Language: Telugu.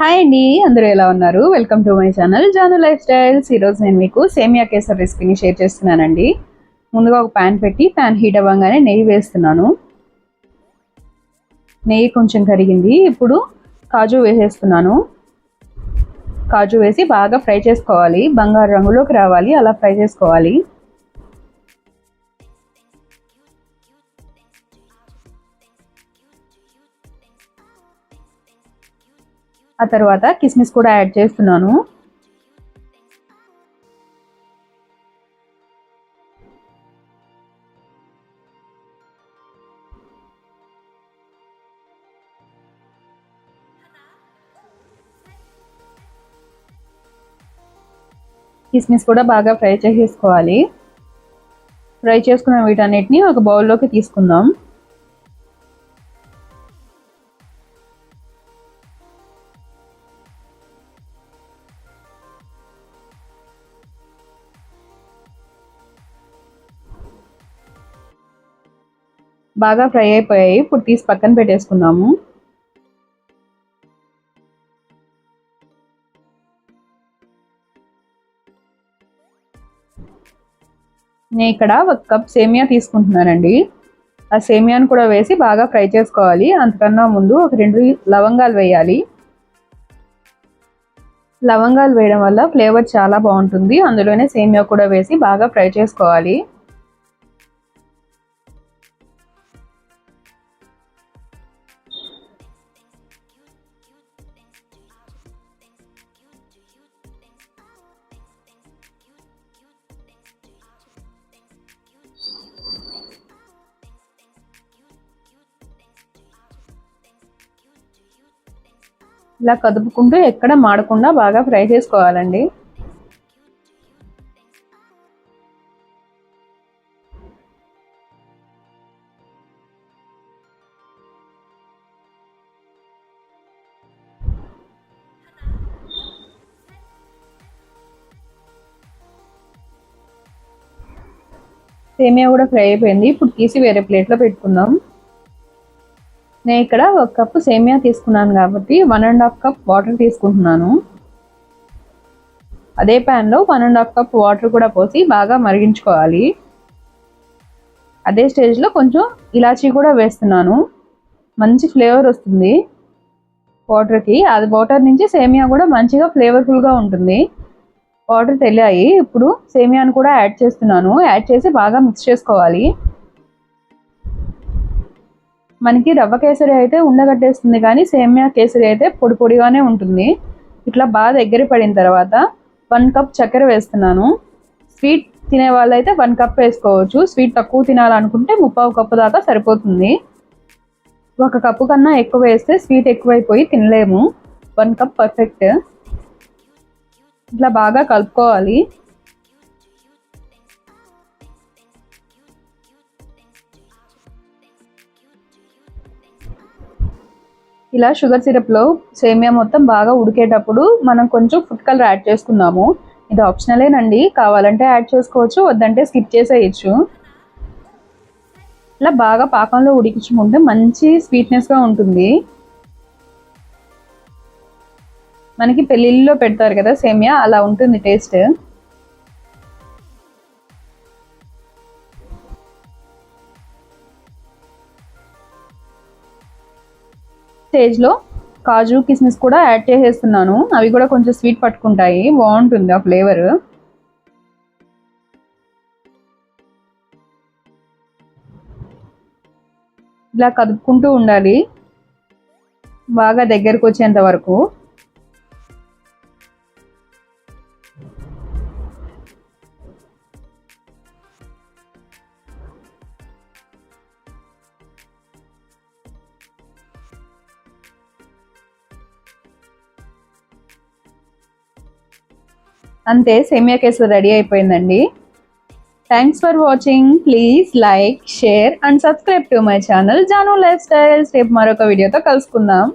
హాయ్ అండి అందరూ ఎలా ఉన్నారు? Welcome to my channel Janu lifestyles ఈరోజు నేను మీకు సేమియా కేసర్ రెసిపీని షేర్ చేస్తున్నానండి. ముందుగా ఒక ప్యాన్ పెట్టి ప్యాన్ హీట్ అవ్వగానే నెయ్యి వేస్తున్నాను. నెయ్యి కొంచెం కరిగింది. ఇప్పుడు కాజు వేసేస్తున్నాను. కాజు వేసి బాగా ఫ్రై చేసుకోవాలి. బంగారు రంగులోకి రావాలి. అలా ఫ్రై చేసుకోవాలి. ఆ తర్వాత కిస్మిస్ కూడా యాడ్ చేస్తున్నాను. కిస్మిస్ కూడా బాగా ఫ్రై చేసేసుకోవాలి. ఫ్రై చేసుకున్న వీటన్నిటిని ఒక బౌల్లోకి తీసుకుందాం. బాగా ఫ్రై అయిపోయాయి. ఇప్పుడు తీసి పక్కన పెట్టేసుకుందాము. నేను ఇక్కడ ఒక కప్ సేమియా తీసుకుంటున్నానండి. ఆ సేమియాను కూడా వేసి బాగా ఫ్రై చేసుకోవాలి. అంతకన్నా ముందు ఒక రెండు లవంగాలు వేయాలి. లవంగాలు వేయడం వల్ల ఫ్లేవర్ చాలా బాగుంటుంది. అందులోనే సేమియా కూడా వేసి బాగా ఫ్రై చేసుకోవాలి. ఇలా కదుపుకుంటూ ఎక్కడ మాడకుండా బాగా ఫ్రై చేసుకోవాలండి. సేమియా కూడా ఫ్రై అయిపోయింది. ఇప్పుడు తీసి వేరే ప్లేట్లో పెట్టుకుందాం. నేను ఇక్కడ ఒక కప్పు సేమియా తీసుకున్నాను కాబట్టి one and half cup water తీసుకుంటున్నాను. అదే ప్యాన్లో one and half cup water కూడా పోసి బాగా మరిగించుకోవాలి. అదే స్టేజ్లో కొంచెం ఇలాచీ కూడా వేస్తున్నాను. మంచి ఫ్లేవర్ వస్తుంది. వాటర్కి అది వాటర్ నుంచి సేమియా కూడా మంచిగా ఫ్లేవర్ఫుల్గా ఉంటుంది. వాటర్ తెలియాయి ఇప్పుడు సేమియాను కూడా యాడ్ చేస్తున్నాను. యాడ్ చేసి బాగా మిక్స్ చేసుకోవాలి. మనకి రవ్వ కేసరి అయితే ఉండగట్టేస్తుంది కానీ సేమియా కేసరి అయితే పొడి పొడిగానే ఉంటుంది. ఇట్లా బాగా దగ్గర పడిన తర్వాత వన్ కప్ చక్కెర వేస్తున్నాను. స్వీట్ తినే వాళ్ళైతే వన్ కప్ వేసుకోవచ్చు. స్వీట్ తక్కువ తినాలనుకుంటే ముప్పావు కప్పు దాకా సరిపోతుంది. ఒక కప్పు కన్నా ఎక్కువ వేస్తే స్వీట్ ఎక్కువైపోయి తినలేము. One cup perfect. ఇట్లా బాగా కలుపుకోవాలి. ఇలా షుగర్ సిరప్లో సేమియా మొత్తం బాగా ఉడికేటప్పుడు మనం కొంచెం ఫుడ్ కలర్ యాడ్ చేసుకుందాము. ఇది ఆప్షనలేనండి కావాలంటే యాడ్ చేసుకోవచ్చు వద్దంటే స్కిప్ చేసేయచ్చు. ఇలా బాగా పాకంలో ఉడికించుకుంటే మంచి స్వీట్నెస్గా ఉంటుంది. మనకి పెళ్ళిళ్ళలో పెడతారు కదా సేమియా అలా ఉంటుంది టేస్ట్. స్టేజ్లో కాజు కిస్మిస్ కూడా యాడ్ చేసేస్తున్నాను. అవి కూడా కొంచెం స్వీట్ పట్టుకుంటాయి. బాగుంటుంది ఆ ఫ్లేవర్. ఇలా కదుపుకుంటూ ఉండాలి. బాగా దగ్గరకు వచ్చేంత వరకు. అంతే సేమియా కేసు రెడీ అయిపోయిందండి. Thanks for watching please like share and subscribe to my channel Janu lifestyles రేపు మరొక వీడియోతో కలుసుకుందాం.